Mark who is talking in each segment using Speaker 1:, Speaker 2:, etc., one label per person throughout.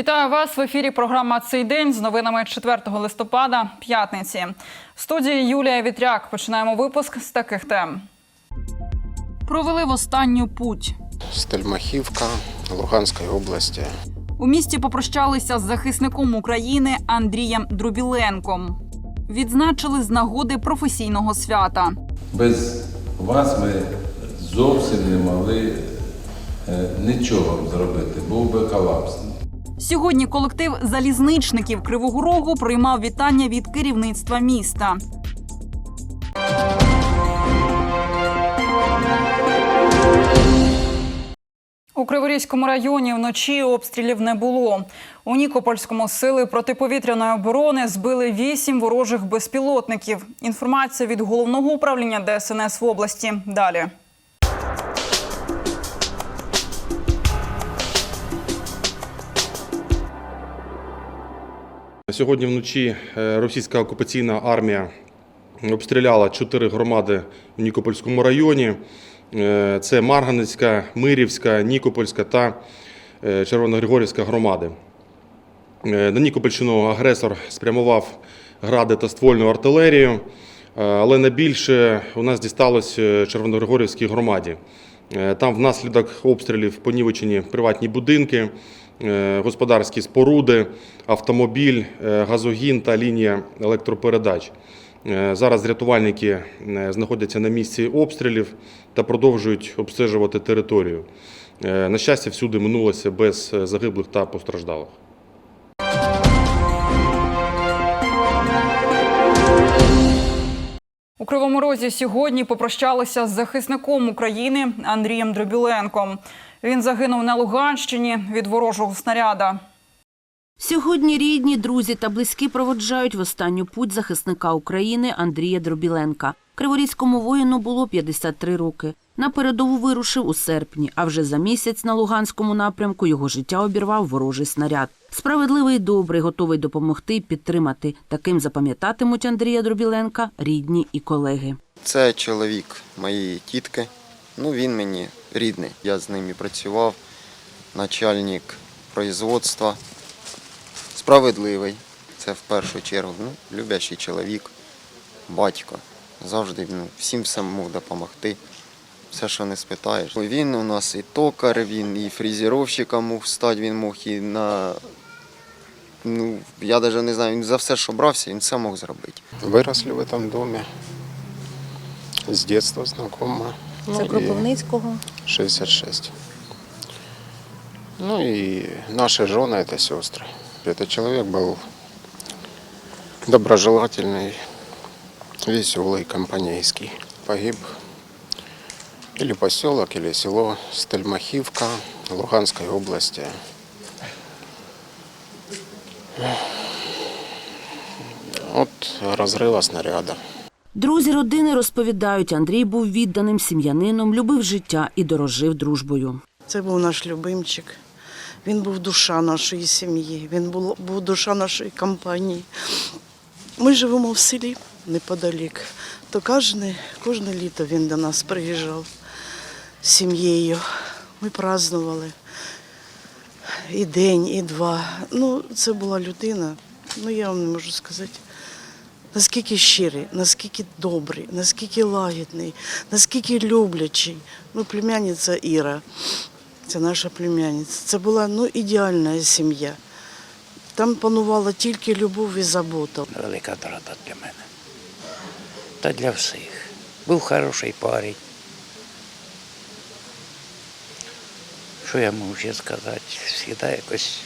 Speaker 1: Вітаю вас в ефірі. Програма цей день з новинами 4 листопада, п'ятниці. В студії Юлія Вітряк. Починаємо випуск з таких тем. Провели в останню путь.
Speaker 2: Стельмахівка Луганської області.
Speaker 1: У місті попрощалися з захисником України Андрієм Друбіленком. Відзначили з нагоди професійного свята.
Speaker 3: Без вас ми зовсім не могли е, нічого зробити. Був би колапс.
Speaker 1: Сьогодні колектив залізничників Кривого Рогу приймав вітання від керівництва міста. У Криворізькому районі вночі обстрілів не було. У Нікопольському сили протиповітряної оборони збили вісім ворожих безпілотників. Інформація від головного управління ДСНС в області. Далі.
Speaker 4: Сьогодні вночі е, російська окупаційна армія обстріляла чотири громади в Нікопольському районі. Е, Це Марганецька, Мирівська, Нікопольська та е, Червоногригорівська громади. На Нікопольщину агресор спрямував гради та ствольну артилерію, але найбільше у нас дісталось Червоногригорівській громаді. Там внаслідок обстрілів понівечені приватні будинки, господарські споруди, автомобіль, е, газогін та лінія електропередач. Е, Зараз рятувальники е, знаходяться на місці обстрілів та продовжують обстежувати територію. Е, На щастя, всюди минулося без е, загиблих та постраждалих.
Speaker 1: У Кривому Розі сьогодні попрощалися з захисником України Андрієм Дробіленком. Він загинув на Луганщині від ворожого снаряда.
Speaker 5: Сьогодні рідні, друзі та близькі проводжають в останню путь захисника України Андрія Дробіленка. Криворізькому воїну було 53 роки. На передову вирушив у серпні, а вже за місяць на Луганському напрямку його життя обірвав ворожий снаряд. Справедливий і добрий, готовий допомогти і підтримати. Таким запам'ятатимуть Андрія Дробіленка рідні і колеги.
Speaker 2: Це чоловік моєї тітки. Ну, він мені рідний. Я з ним і працював. Начальник производства. Справедливий. Це в першу чергу. Ну, любящий чоловік, батько. Завжди ну, всім мог допомогти. Все, що не спитаєш. Він у нас і токар, він і фрезеровщиком мог стати, він мог і на. Ну, я навіть не знаю, він за все, що брався, він все мог зробити. Виросли в цьому домі. З дитинства знакома.
Speaker 6: Це Кропивницького.
Speaker 2: 66. Ну и наши жены это сестры. Этот человек был доброжелательный, веселый, компанейский. Погиб или поселок, или село Стельмахивка Луганской области. От разрыва снаряда.
Speaker 5: Друзі родини розповідають, Андрій був відданим сім'янином, любив життя і дорожив дружбою.
Speaker 6: Це був наш любимчик. Він був душа нашої сім'ї, він був, був душа нашої компанії. Ми живемо в селі неподалік. То кожне, кожне літо він до нас приїжджав з сім'єю. Ми празднували і день, і два. Ну, це була людина, ну я вам не можу сказати. Наскільки щирий, наскільки добрий, наскільки лагідний, наскільки люблячий. Ну, племянниця Іра, це наша племянниця. Це була ну, ідеальна сім'я. Там панувала тільки любов і забота.
Speaker 7: велика втрата для мене. Та для всіх. Був хороший парень. Що я можу ще сказати? Всегда якось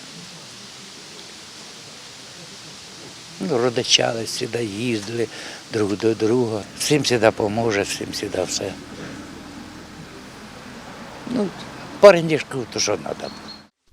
Speaker 7: ну, родичали, завжди їздили друг до друга. Всім завжди поможе, всім завжди все. Ну, парень то що треба.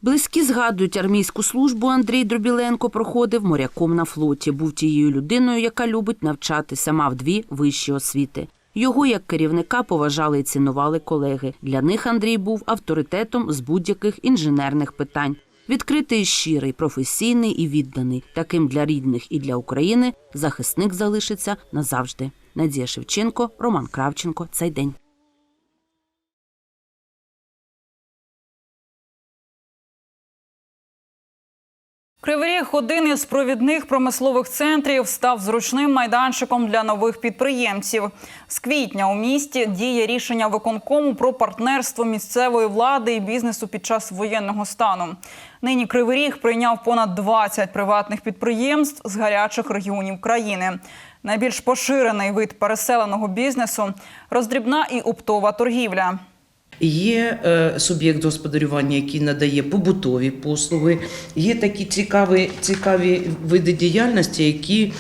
Speaker 5: Близькі згадують, армійську службу Андрій Дробіленко проходив моряком на флоті. Був тією людиною, яка любить навчатися, мав дві вищі освіти. Його як керівника поважали і цінували колеги. Для них Андрій був авторитетом з будь-яких інженерних питань. Відкритий, щирий, професійний і відданий. Таким для рідних і для України захисник залишиться назавжди. Надія Шевченко, Роман Кравченко. Цей день.
Speaker 1: Кривий Ріг – один із провідних промислових центрів, став зручним майданчиком для нових підприємців. З квітня у місті діє рішення виконкому про партнерство місцевої влади і бізнесу під час воєнного стану. Нині Кривий Ріг прийняв понад 20 приватних підприємств з гарячих регіонів країни. Найбільш поширений вид переселеного бізнесу – роздрібна і оптова торгівля.
Speaker 8: Є е, суб'єкт господарювання, який надає побутові послуги. Є такі цікаві, цікаві види діяльності, які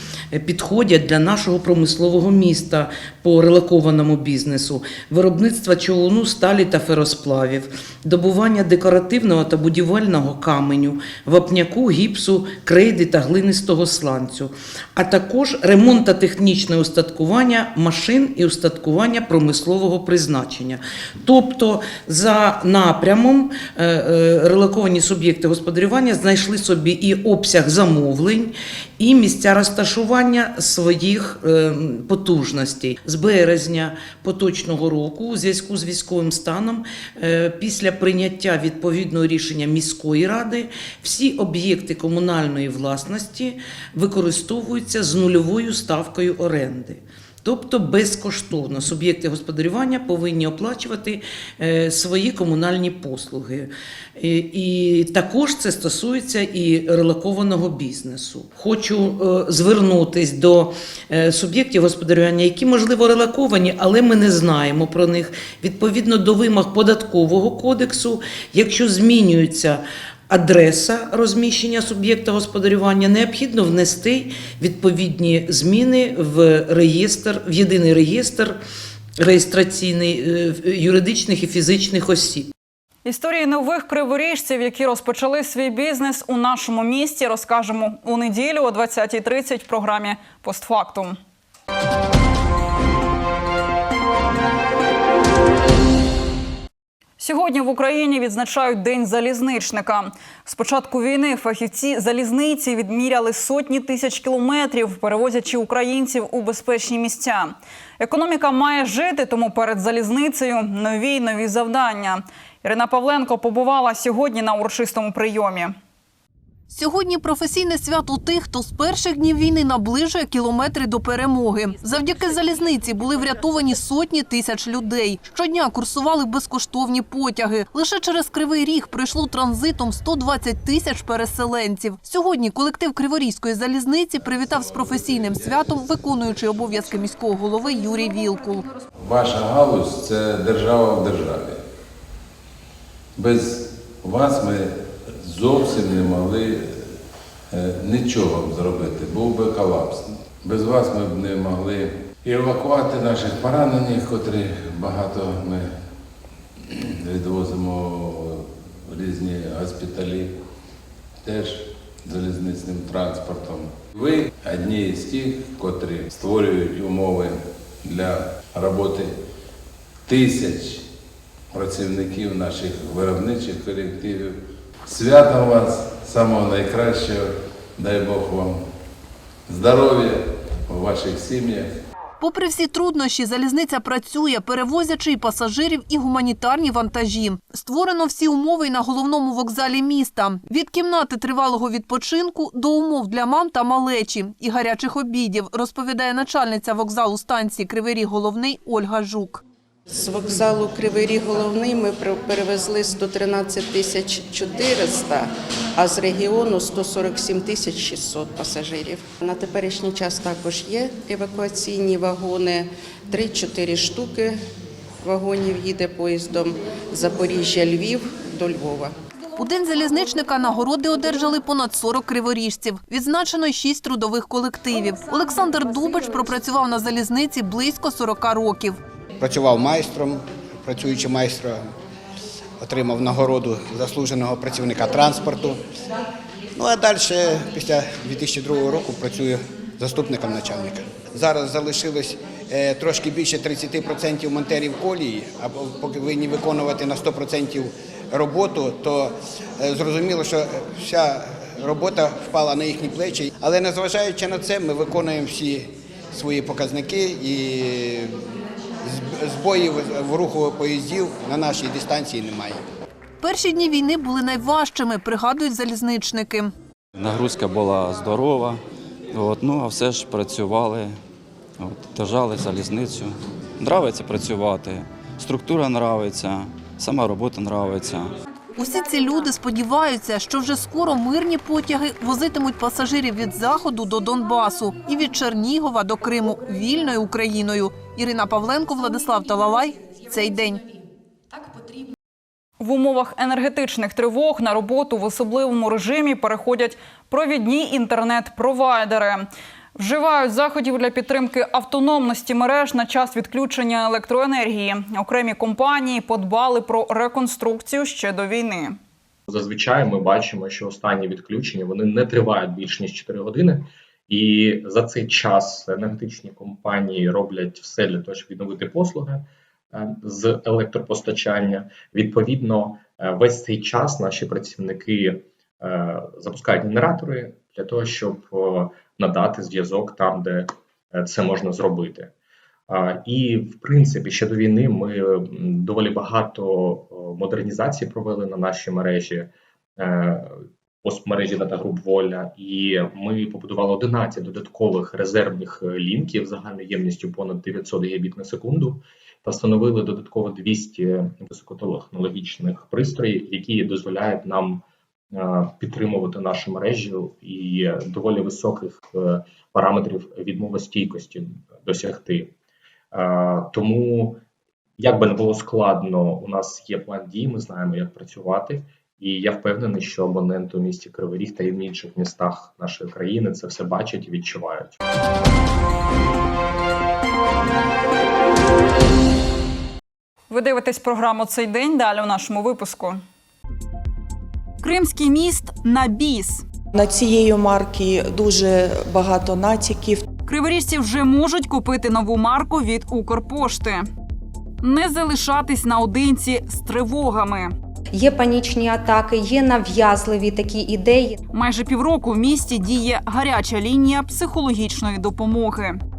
Speaker 8: підходять для нашого промислового міста по релокованому бізнесу: виробництво човуну, сталі та феросплавів, добування декоративного та будівельного каменю, вапняку, гіпсу, крейди та глинистого сланцю, а також ремонт та технічне устаткування машин і устаткування промислового призначення. Тобто, за напрямом е, е, релоковані суб'єкти господарювання знайшли собі і обсяг замовлень, і місця розташування своїх е, потужностей з березня поточного року, у зв'язку з військовим станом, е, після прийняття відповідного рішення міської ради, всі об'єкти комунальної власності використовуються з нульовою ставкою оренди. Тобто безкоштовно суб'єкти господарювання повинні оплачувати е, свої комунальні послуги. І, також це стосується і релокованого бізнесу. Хочу е, звернутись до е, суб'єктів господарювання, які можливо релоковані, але ми не знаємо про них. Відповідно до вимог податкового кодексу, якщо змінюється адреса розміщення суб'єкта господарювання, необхідно внести відповідні зміни в реєстр, в єдиний реєстр реєстраційний е, юридичних і фізичних осіб.
Speaker 1: Історії нових криворіжців, які розпочали свій бізнес у нашому місті, розкажемо у неділю о 20.30 в програмі «Постфактум». Сьогодні в Україні відзначають День залізничника. З початку війни фахівці залізниці відміряли сотні тисяч кілометрів, перевозячи українців у безпечні місця. Економіка має жити, тому перед залізницею нові й нові завдання. Ірина Павленко побувала сьогодні на урочистому прийомі.
Speaker 9: Сьогодні професійне свято тих, хто з перших днів війни наближує кілометри до перемоги. Завдяки залізниці були врятовані сотні тисяч людей. Щодня курсували безкоштовні потяги. Лише через Кривий Ріг пройшло транзитом 120 тисяч переселенців. Сьогодні колектив Криворізької залізниці привітав з професійним святом виконуючий обов'язки міського голови Юрій Вілкул.
Speaker 3: Ваша галузь це держава в державі. Без вас ми зовсім не могли е, нічого зробити, був би колапс. Без вас ми б не могли евакувати наших поранених, котрі багато ми відвозимо в різні госпіталі, теж залізничним транспортом. Ви одні з тих, котрі створюють умови для роботи тисяч працівників наших виробничих колективів. Святом вас, самого найкращого, дай Бог вам здоров'я у ваших сім'ях.
Speaker 9: Попри всі труднощі, залізниця працює, перевозячи і пасажирів і гуманітарні вантажі. Створено всі умови й на головному вокзалі міста. Від кімнати тривалого відпочинку до умов для мам та малечі і гарячих обідів, розповідає начальниця вокзалу станції Кривий Ріг Головний Ольга Жук.
Speaker 10: З вокзалу Кривий Ріг головний ми перевезли 113 тисяч 400, а з регіону 147 тисяч 600 пасажирів. На теперішній час також є евакуаційні вагони, 3-4 штуки вагонів їде поїздом Запоріжжя-Львів до Львова.
Speaker 9: У день залізничника нагороди одержали понад 40 криворіжців. Відзначено 6 трудових колективів. Олександр Дубич пропрацював на залізниці близько 40 років.
Speaker 11: Працював майстром, працюючи майстром, отримав нагороду заслуженого працівника транспорту. Ну а далі, після 2002 року, працюю заступником начальника. Зараз залишилось е, трошки більше 30% монтерів колії, а повинні виконувати на 100% роботу, то е, зрозуміло, що вся робота впала на їхні плечі. Але незважаючи на це, ми виконуємо всі свої показники і збоїв в руху поїздів на нашій дистанції немає.
Speaker 9: Перші дні війни були найважчими, пригадують залізничники.
Speaker 12: Нагрузка була здорова, от, ну а все ж працювали, от, держали залізницю. Нравиться працювати, структура нравиться, сама робота нравиться.
Speaker 9: Усі ці люди сподіваються, що вже скоро мирні потяги возитимуть пасажирів від заходу до Донбасу і від Чернігова до Криму вільною Україною. Ірина Павленко, Владислав Талалай. Цей день.
Speaker 1: В умовах енергетичних тривог на роботу в особливому режимі переходять провідні інтернет-провайдери. Вживають заходів для підтримки автономності мереж на час відключення електроенергії. Окремі компанії подбали про реконструкцію ще до війни.
Speaker 13: Зазвичай ми бачимо, що останні відключення вони не тривають більш ніж 4 години, і за цей час енергетичні компанії роблять все для того, щоб відновити послуги е, з електропостачання. Відповідно, е, весь цей час наші працівники е, запускають генератори для того, щоб надати зв'язок там, де е, це можна зробити. І в принципі, ще до війни ми доволі багато модернізацій провели на нашій мережі е, постмережі Датагруп Воля, і ми побудували 11 додаткових резервних е, лінків загальною ємністю понад 900 гігабіт на секунду та встановили додатково 200 високотехнологічних пристроїв, які дозволяють нам підтримувати нашу мережу і доволі високих е, параметрів відмовостійкості досягти. Е, Тому, як би не було складно, у нас є план дій, ми знаємо, як працювати. І я впевнений, що абоненти у місті Кривий Ріг та й в інших містах нашої країни це все бачать і відчувають.
Speaker 1: Ви дивитесь програму цей день. Далі у нашому випуску. Кримський міст на біс.
Speaker 14: На цієї марки дуже багато натяків.
Speaker 1: Криворіжці вже можуть купити нову марку від Укрпошти. Не залишатись наодинці з тривогами.
Speaker 15: Є панічні атаки, є нав'язливі такі ідеї.
Speaker 1: Майже півроку в місті діє гаряча лінія психологічної допомоги. –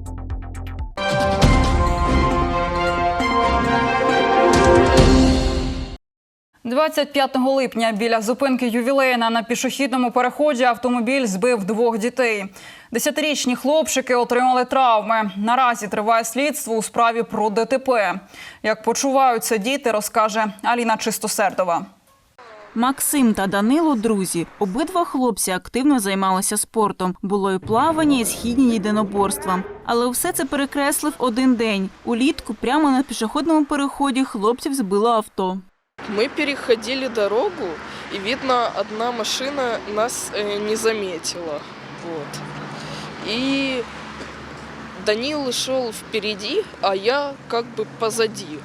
Speaker 1: 25 липня біля зупинки ювілейна на пішохідному переході автомобіль збив двох дітей. Десятирічні хлопчики отримали травми. Наразі триває слідство у справі про ДТП. Як почуваються діти, розкаже Аліна Чистосердова.
Speaker 16: Максим та Данило друзі. Обидва хлопці активно займалися спортом. Було і плавання, і східні єдиноборства. Але все це перекреслив один день. Улітку прямо на пішохідному переході хлопців збило авто.
Speaker 17: Мы переходили дорогу, и видно, одна машина нас э, не заметила. Вот. И Данил шел впереди, а я как бы позади.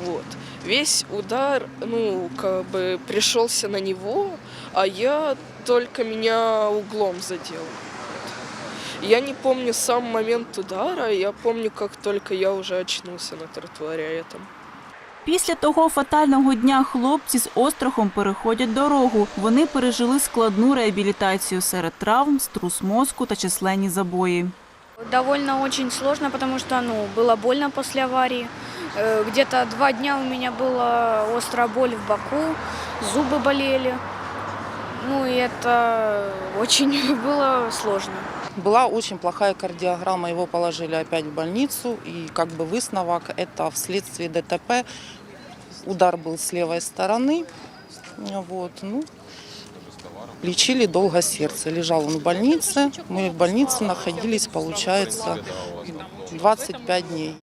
Speaker 17: Вот. Весь удар, ну, как бы пришелся на него, а я только меня углом задел. Я не помню сам момент удара, я помню, как только я уже очнулся на тротуаре этом.
Speaker 16: Після того фатального дня хлопці з острахом переходять дорогу. Вони пережили складну реабілітацію серед травм, струс мозку та численні забої.
Speaker 18: Довольно очень сложно, потому что ну, было больно после аварии. Э, Где-то два дня у меня была острая боль в боку, зубы болели. Ну и это очень было сложно.
Speaker 19: Была очень плохая кардиограмма, его положили опять в больницу, и как бы высновок это вследствие ДТП. Удар был с левой стороны, вот, ну, лечили долго сердце. Лежал он в больнице, мы в больнице находились, получается, 25 дней.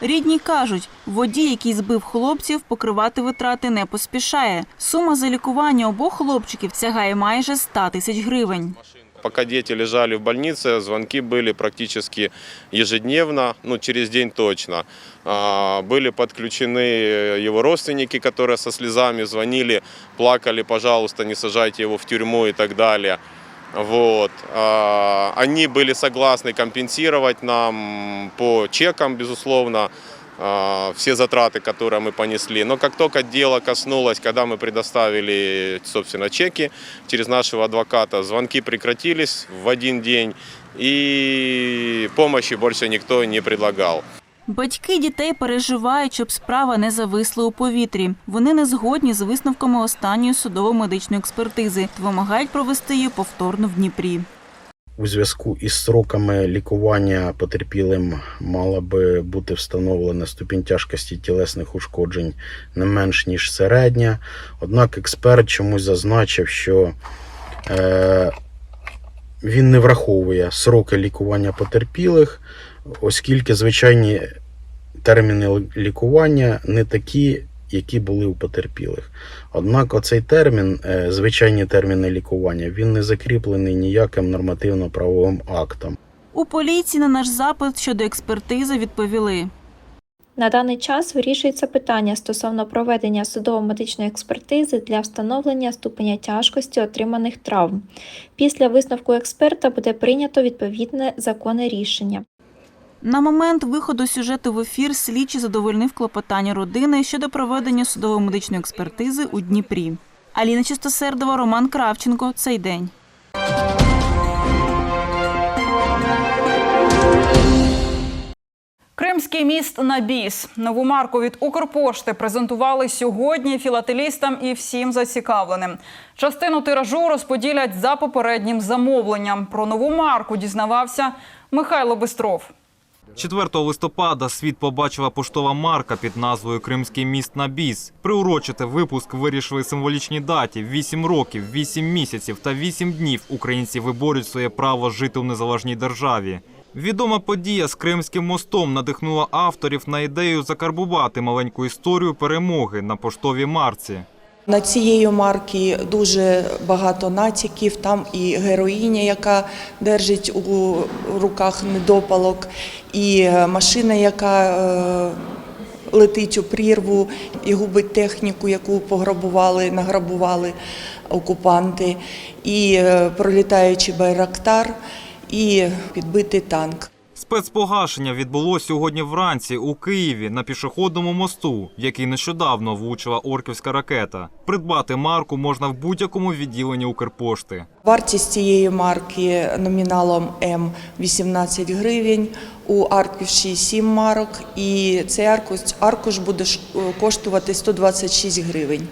Speaker 16: Рідні кажуть, водій, який збив хлопців, покривати витрати не поспішає. Сума за лікування обох хлопчиків сягає майже 100 тисяч гривень.
Speaker 20: Пока дети лежали в больнице, звонки были практически ежедневно, ну, через день точно. А, Были подключены его родственники, которые со слезами звонили, плакали, пожалуйста, не сажайте его в тюрьму и так далее. Вот. А, Они были согласны компенсировать нам по чекам, безусловно, все затраты, которые мы понесли. Но как только дело коснулось, когда мы предоставили, собственно, чеки через нашего адвоката, звонки прекратились в один день, и помощи больше никто не предлагал.
Speaker 16: Батьки дітей переживають, щоб справа не зависла у повітрі. Вони не згодні з висновками останньої судово-медичної експертизи та вимагають провести її повторно в Дніпрі.
Speaker 21: У зв'язку із сроками лікування потерпілим мала би бути встановлена ступінь тяжкості тілесних ушкоджень не менш ніж середня. Однак експерт чомусь зазначив, що е, він не враховує сроки лікування потерпілих, оскільки звичайні терміни лікування не такі, які були у потерпілих. Однак оцей термін, е, звичайні терміни лікування, він не закріплений ніяким нормативно-правовим актом.
Speaker 16: У поліції на наш запит щодо експертизи відповіли.
Speaker 15: На даний час вирішується питання стосовно проведення судово-медичної експертизи для встановлення ступеня тяжкості отриманих травм. Після висновку експерта буде прийнято відповідне законне рішення.
Speaker 16: На момент виходу сюжету в ефір слідчий задовольнив клопотання родини щодо проведення судово-медичної експертизи у Дніпрі. Аліна Чистосердова, Роман Кравченко. Цей день.
Speaker 1: Кримський міст на біс. Нову марку від Укрпошти презентували сьогодні філателістам і всім зацікавленим. Частину тиражу розподілять за попереднім замовленням. Про нову марку дізнавався Михайло Бистров.
Speaker 22: 4 листопада світ побачила поштова марка під назвою Кримський міст на біс. Приурочити випуск вирішили символічній даті: 8 років, 8 місяців та 8 днів українці виборють своє право жити у незалежній державі. Відома подія з Кримським мостом надихнула авторів на ідею закарбувати маленьку історію перемоги на поштовій марці.
Speaker 14: На цієї марки дуже багато натяків. Там і героїня, яка держить у руках недопалок, і е, машина, яка е, летить у прірву і губить техніку, яку пограбували, награбували окупанти, і е, пролітаючий байрактар, і підбитий танк.
Speaker 22: Спецпогашення відбулося сьогодні вранці у Києві на пішохідному мосту, який нещодавно влучила орківська ракета. Придбати марку можна в будь-якому відділенні Укрпошти.
Speaker 14: Вартість цієї марки номіналом М 18 гривень, у аркуші 7 марок, і цей аркуш, аркуш буде коштувати 126 гривень.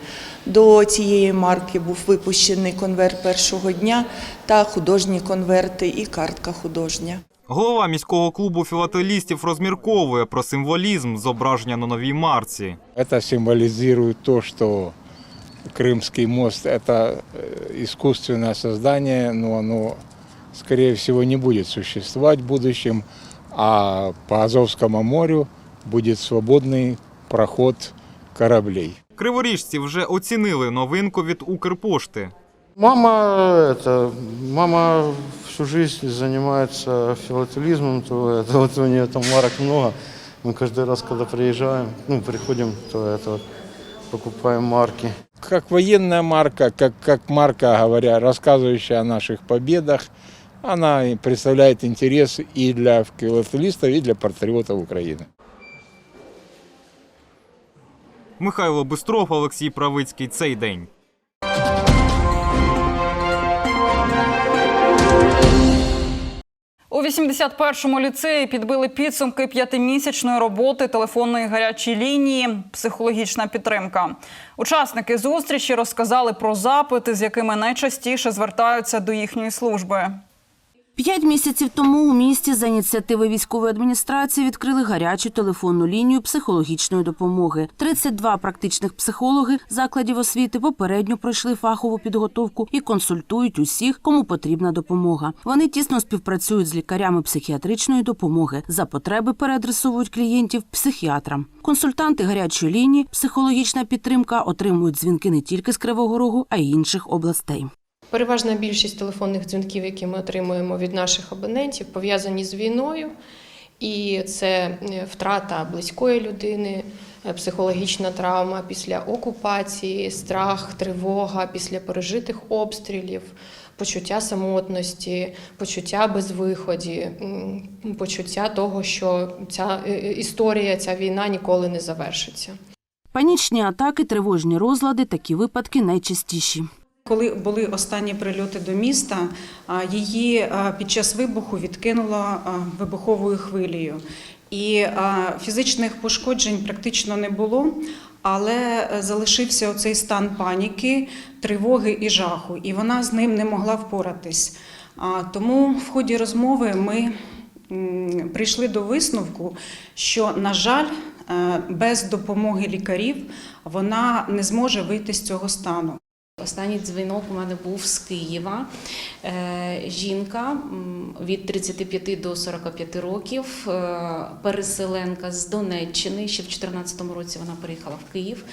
Speaker 14: До цієї марки був випущений конверт першого дня та художні конверти і картка художня.
Speaker 22: Голова міського клубу філателістів розмірковує про символізм зображення на новій марці.
Speaker 23: Это символизирует то, что Крымский мост – это э, искусственное создание, но оно, скорее всего, не будет существовать в будущем, а по Азовскому морю будет свободный проход кораблей.
Speaker 22: Криворіжці вже оцінили новинку від Укрпошти.
Speaker 24: Мама, это, мама всю жизнь занимается филателизмом, то это вот у нее там марок много. Мы каждый раз, когда приезжаем, ну, приходим, то это вот покупаем марки.
Speaker 23: Как военная марка, как, как марка, говоря, рассказывающая о наших победах, она и представляет интерес и для филателистов, и для патриотов Украины.
Speaker 22: Михайло Бистров, Олексій Правицький. Цей день.
Speaker 1: У 81-му ліцеї підбили підсумки п'ятимісячної роботи телефонної гарячої лінії «Психологічна підтримка». Учасники зустрічі розказали про запити, з якими найчастіше звертаються до їхньої служби.
Speaker 5: П'ять місяців тому у місті за ініціативи військової адміністрації відкрили гарячу телефонну лінію психологічної допомоги. 32 практичних психологи закладів освіти попередньо пройшли фахову підготовку і консультують усіх, кому потрібна допомога. Вони тісно співпрацюють з лікарями психіатричної допомоги. За потреби переадресовують клієнтів психіатрам. Консультанти гарячої лінії, психологічна підтримка отримують дзвінки не тільки з Кривого Рогу, а й інших областей.
Speaker 25: Переважна більшість телефонних дзвінків, які ми отримуємо від наших абонентів, пов'язані з війною, і це е, втрата близької людини, е, психологічна травма після окупації, страх, тривога після пережитих обстрілів, почуття самотності, почуття безвиході, почуття того, що ця е, історія, ця війна ніколи не завершиться.
Speaker 5: Панічні атаки, тривожні розлади такі випадки найчастіші.
Speaker 26: Коли були останні прильоти до міста, її під час вибуху відкинуло вибуховою хвилею. І фізичних пошкоджень практично не було, але е, залишився оцей стан паніки, тривоги і жаху, і вона з ним не могла впоратись. Тому в ході розмови ми прийшли до висновку, що, на жаль, е, без допомоги лікарів вона не зможе вийти з цього стану.
Speaker 27: Останній дзвінок у мене був з Києва. Е, Жінка від 35 до 45 років, е, переселенка з Донеччини. Ще в 2014 році вона переїхала в Київ,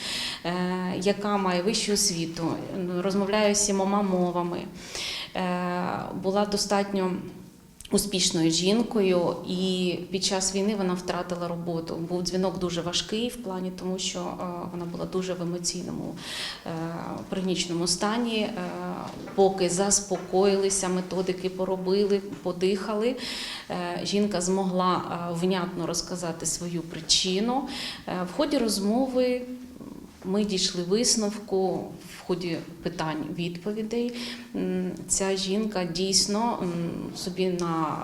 Speaker 27: е, яка має вищу освіту, розмовляє сімома мовами. Була достатньо успішною жінкою, і під час війни вона втратила роботу. Був дзвінок дуже важкий в плані, тому що е, вона була дуже в емоційному е, пригніченому стані. Е, Поки заспокоїлися, методики поробили, подихали. Жінка змогла внятно розказати свою причину. В ході розмови ми дійшли висновку в ході питань відповідей. Ця жінка дійсно собі на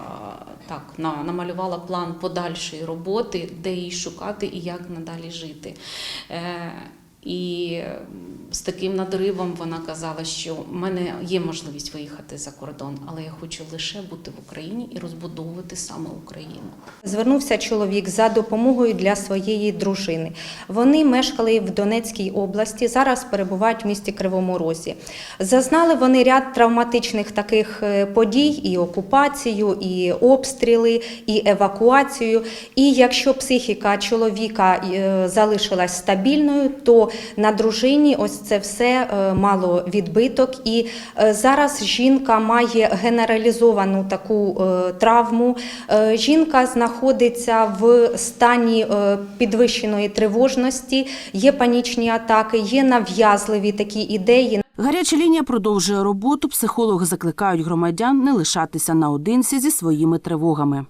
Speaker 27: так на, намалювала план подальшої роботи, де її шукати і як надалі жити. І з таким надривом вона казала, що в мене є можливість виїхати за кордон, але я хочу лише бути в Україні і розбудовувати саме Україну.
Speaker 28: Звернувся чоловік за допомогою для своєї дружини. Вони мешкали в Донецькій області, зараз перебувають в місті Кривому Розі. Зазнали вони ряд травматичних таких е, подій: і окупацію, і обстріли, і евакуацію. І якщо психіка чоловіка е, залишилась стабільною, то на дружині ось це все е, мало відбиток. І е, зараз жінка має генералізовану таку е, травму. Жінка знаходиться в стані підвищеної тривожності, є панічні атаки, є нав'язливі такі ідеї.
Speaker 5: Гаряча лінія продовжує роботу. Психологи закликають громадян не лишатися наодинці зі своїми тривогами.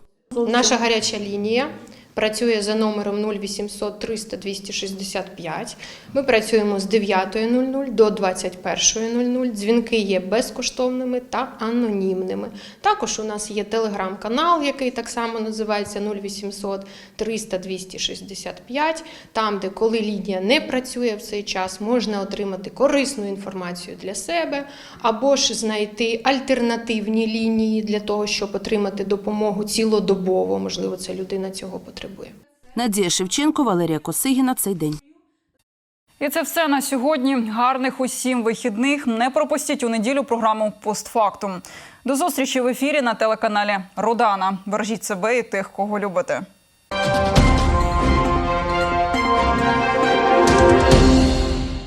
Speaker 25: Наша гаряча лінія працює за номером 0800 300 265. Ми працюємо з 9.00 до 21.00. Дзвінки є безкоштовними та анонімними. Також у нас є телеграм-канал, який так само називається 0800 300 265. Там, де коли лінія не працює в цей час, можна отримати корисну інформацію для себе або ж знайти альтернативні лінії для того, щоб отримати допомогу цілодобово. Можливо, ця людина цього потребує.
Speaker 5: Надія Шевченко, Валерія Косигіна. Цей день.
Speaker 1: І це все на сьогодні. Гарних усім вихідних. Не пропустіть у неділю програму Постфактум. До зустрічі в ефірі на телеканалі Родана. Бережіть себе і тих, кого любите.